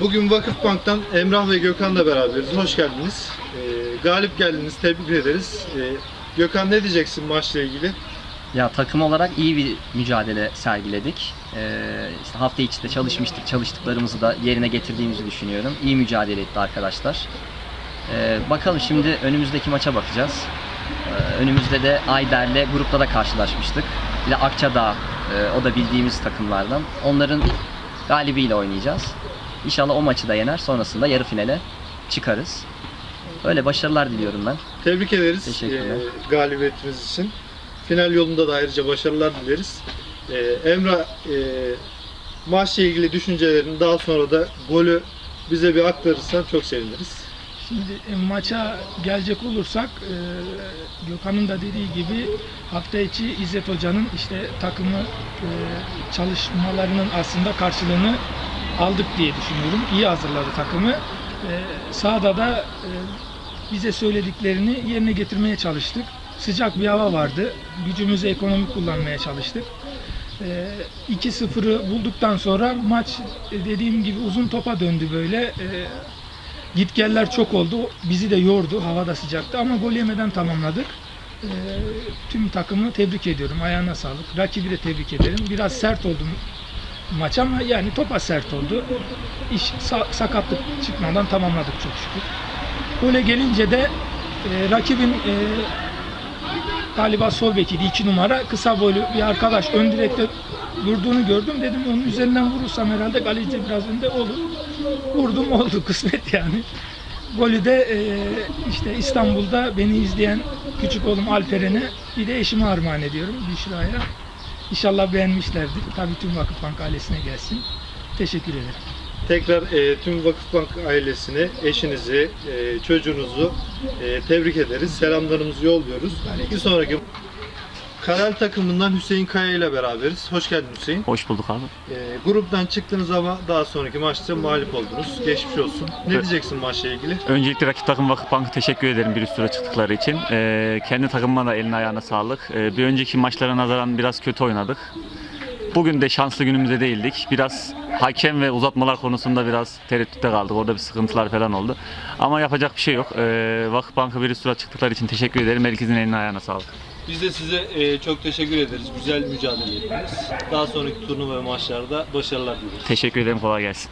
Bugün Vakıfbank'tan Emrah ve Gökhan'la beraberiz. Hoş geldiniz. Ee, galip geldiniz. Tebrik ederiz. Ee, Gökhan ne diyeceksin maçla ilgili? Ya takım olarak iyi bir mücadele sergiledik. Ee, işte hafta içi de çalışmıştık. Çalıştıklarımızı da yerine getirdiğimizi düşünüyorum. İyi mücadele etti arkadaşlar. Ee, bakalım şimdi önümüzdeki maça bakacağız. Ee, önümüzde de Ayder'le grupta da karşılaşmıştık. Bir de Akçadağ, e, o da bildiğimiz takımlardan. Onların galibiyle oynayacağız. İnşallah o maçı da yener. Sonrasında yarı finale çıkarız. Öyle başarılar diliyorum ben. Tebrik ederiz Teşekkürler. ee, galibiyetiniz için. Final yolunda da ayrıca başarılar dileriz. Ee, Emrah e, maçla ilgili düşüncelerini daha sonra da golü bize bir aktarırsan çok seviniriz. Şimdi e, maça gelecek olursak e, Gökhan'ın da dediği gibi hafta içi İzzet Hoca'nın işte takımı e, çalışmalarının aslında karşılığını aldık diye düşünüyorum. İyi hazırladı takımı. E, sahada da e, bize söylediklerini yerine getirmeye çalıştık. Sıcak bir hava vardı. Gücümüzü ekonomik kullanmaya çalıştık. E, 2-0'ı bulduktan sonra maç e, dediğim gibi uzun topa döndü böyle. E, Gitgeller çok oldu. Bizi de yordu. Hava da sıcaktı ama gol yemeden tamamladık. Ee, tüm takımı tebrik ediyorum. Ayağına sağlık. Rakibi de tebrik ederim. Biraz sert oldu maç ama yani topa sert oldu. İş sa- sakatlık çıkmadan tamamladık çok şükür. Gole gelince de e, rakibin e, galiba sol bekiydi 2 numara kısa boylu bir arkadaş ön direkte durduğunu gördüm dedim onun üzerinden vurursam herhalde kaleci biraz önde olur. Vurdum oldu kısmet yani. Golü de e, işte İstanbul'da beni izleyen küçük oğlum Alperen'e bir de eşime armağan ediyorum Büşra'ya. İnşallah beğenmişlerdir. Tabii tüm Vakıfbank ailesine gelsin. Teşekkür ederim. Tekrar e, tüm Vakıfbank ailesini, eşinizi, e, çocuğunuzu e, tebrik ederiz. Selamlarımızı yolluyoruz. Bir sonraki Kanal takımından Hüseyin Kaya ile beraberiz. Hoş geldin Hüseyin. Hoş bulduk abi. E, gruptan çıktınız ama daha sonraki maçta mağlup oldunuz. Geçmiş olsun. Ne Evet. diyeceksin maçla ilgili? Öncelikle rakip takım Vakıfbank'a teşekkür ederim bir üst tura çıktıkları için. Ee, kendi takımıma da eline ayağına sağlık. Ee, bir önceki maçlara nazaran biraz kötü oynadık. Bugün de şanslı günümüzde değildik. Biraz hakem ve uzatmalar konusunda biraz tereddütte kaldık. Orada bir sıkıntılar falan oldu. Ama yapacak bir şey yok. Ee, Vakıfbank'a bir üst tura çıktıkları için teşekkür ederim. Herkesin eline ayağına sağlık. Biz de size e, çok teşekkür ederiz. Güzel mücadele ettiniz. Daha sonraki turnuva ve maçlarda başarılar dileriz. Teşekkür ederim. Kolay gelsin.